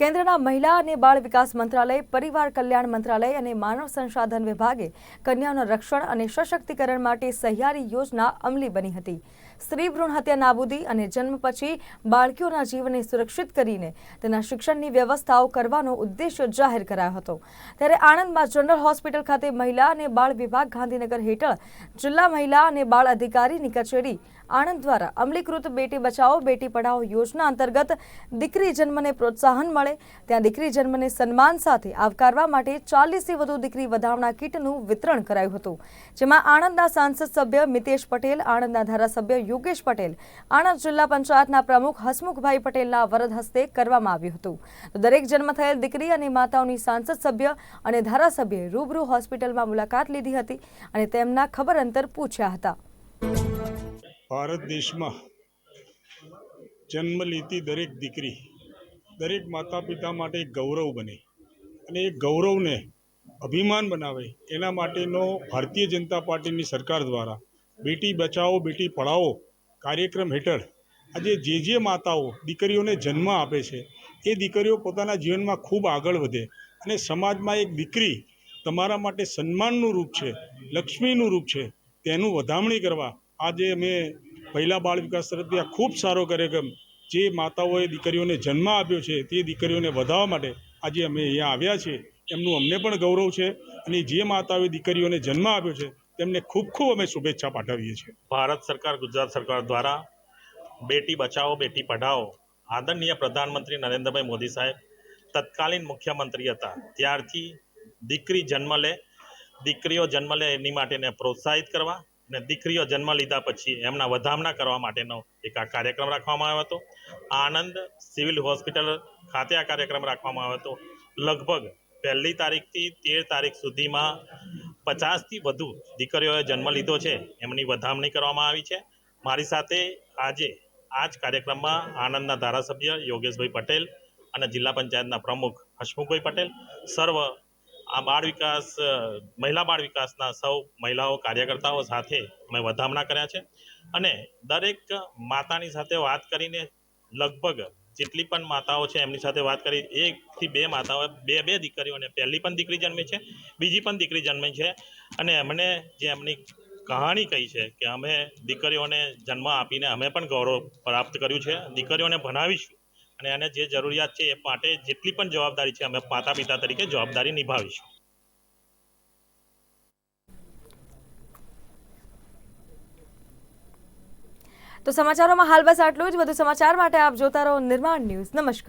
કેન્દ્રના મહિલા અને બાળ વિકાસ મંત્રાલય, પરિવાર કલ્યાણ મંત્રાલય અને માનવ સંસાધન વિભાગે કન્યાઓના રક્ષણ અને સશક્તિકરણ માટે સહિયારી યોજના અમલી બની હતી. સ્ત્રી ભ્રૂણ હત્યા નાબૂદી અને જન્મ પછી બાળકીઓના જીવનને સુરક્ષિત કરીને તેના શિક્ષણની વ્યવસ્થાઓ કરવાનો ઉદ્દેશ્ય જાહેર કરાયો હતો. ત્યારે આણંદમાં જનરલ હોસ્પિટલ ખાતે મહિલા અને બાળ વિભાગ ગાંધીનગર હેઠળ જિલ્લા મહિલા અને બાળ અધિકારીની કચેરી આણંદ દ્વારા અમલીકૃત બેટી બચાવો, બેટી પઢાઓ યોજના અંતર્ગત દીકરી જન્મને પ્રોત્સાહન મળે ત્યાં દીકરી જન્મને સન્માન સાથે આવકારવા માટે ચાલીસથી વધુ દીકરી વધામણા કીટનું વિતરણ કરાયું હતું. જેમાં આણંદના સાંસદ સભ્ય મિતેશ પટેલ, આણંદના ધારાસભ્ય યોગેશ પટેલ, આણંદ જિલ્લા પંચાયતના પ્રમુખ હસમુખભાઈ પટેલના વરદ હસ્તે કરવામાં આવ્યું હતું. દરેક જન્મ થયેલ દીકરી અને માતાઓની સાંસદ સભ્ય અને ધારાસભ્યએ રૂબરૂ હોસ્પિટલમાં મુલાકાત લીધી હતી અને તેમના ખબર અંતર પૂછ્યા હતા. ભારત દેશમાં જન્મ લેતી દરેક દીકરી દરેક માતા પિતા માટે ગૌરવ બને અને એ ગૌરવને અભિમાન બનાવે એના માટેનો ભારતીય જનતા પાર્ટીની સરકાર દ્વારા બેટી બચાવો, બેટી પઢાઓ કાર્યક્રમ હેઠળ આજે જે જે માતાઓ દીકરીઓને જન્મ આપે છે, એ દીકરીઓ પોતાના જીવનમાં ખૂબ આગળ વધે અને સમાજમાં એક દીકરી તમારા માટે સન્માનનું રૂપ છે, લક્ષ્મીનું રૂપ છે, તેનું વધામણી કરવા આજે અમે મહિલા બાળ વિકાસ તરફથી આ ખૂબ સારો કાર્યક્રમ જે માતાઓએ દીકરીઓને જન્મ આપ્યો છે તે દીકરીઓને વધાવવા માટે આજે અમે અહીંયા આવ્યા છીએ. એમનું અમને પણ ગૌરવ છે અને જે માતાઓએ દીકરીઓને જન્મ આપ્યો છે તેમને ખૂબ ખૂબ અમે શુભેચ્છા પાઠવીએ છીએ. ભારત સરકાર, ગુજરાત સરકાર દ્વારા બેટી બચાવો, બેટી પઢાઓ આદરણીય પ્રધાનમંત્રી નરેન્દ્રભાઈ મોદી સાહેબ તત્કાલીન મુખ્યમંત્રી હતા. ત્યારથી દીકરી જન્મ લે, દીકરીઓ જન્મ લે એની માટેને પ્રોત્સાહિત કરવા અને દીકરીઓ જન્મ લીધા પછી એમના વધામણા કરવા માટેનો એક આ કાર્યક્રમ રાખવામાં આવ્યો હતો. આનંદ સિવિલ હોસ્પિટલ ખાતે આ કાર્યક્રમ રાખવામાં આવ્યો હતો. લગભગ પહેલી તારીખથી તેર તારીખ સુધીમાં પચાસથી વધુ દીકરીઓએ જન્મ લીધો છે. એમની વધામણી કરવામાં આવી છે. મારી સાથે આજે આ જ કાર્યક્રમમાં આનંદના ધારાસભ્ય યોગેશભાઈ પટેલ અને જિલ્લા પંચાયતના પ્રમુખ હસમુખભાઈ પટેલ. સર્વ આ બાળ વિકાસ મહિલા બાળ વિકાસના સૌ મહિલાઓ કાર્યકર્તાઓ સાથે અમે વધામણા કર્યા છે. અને દરેક માતાની સાથે વાત કરીને લગભગ જેટલી પણ માતાઓ છે એમની સાથે વાત કરી, એકથી બે માતાઓ, બે બે દીકરીઓને પહેલી પણ દીકરી જન્મી છે, બીજી પણ દીકરી જન્મી છે. અને એમણે જે એમની કહાણી કહી છે કે અમે દીકરીઓને જન્મ આપીને અમે પણ ગૌરવ પ્રાપ્ત કર્યું છે, દીકરીઓને ભણાવીશું. અને એને જે જરૂરિયાત છે એ માટે જેટલી પણ જવાબદારી છે અમે માતા પિતા તરીકે જવાબદારી નિભાવીશું. તો સમાચારોમાં હાલ બસ આટલું જ. વધુ સમાચાર માટે આપ જોતા રહો નિર્માણ ન્યૂઝ. નમસ્કાર.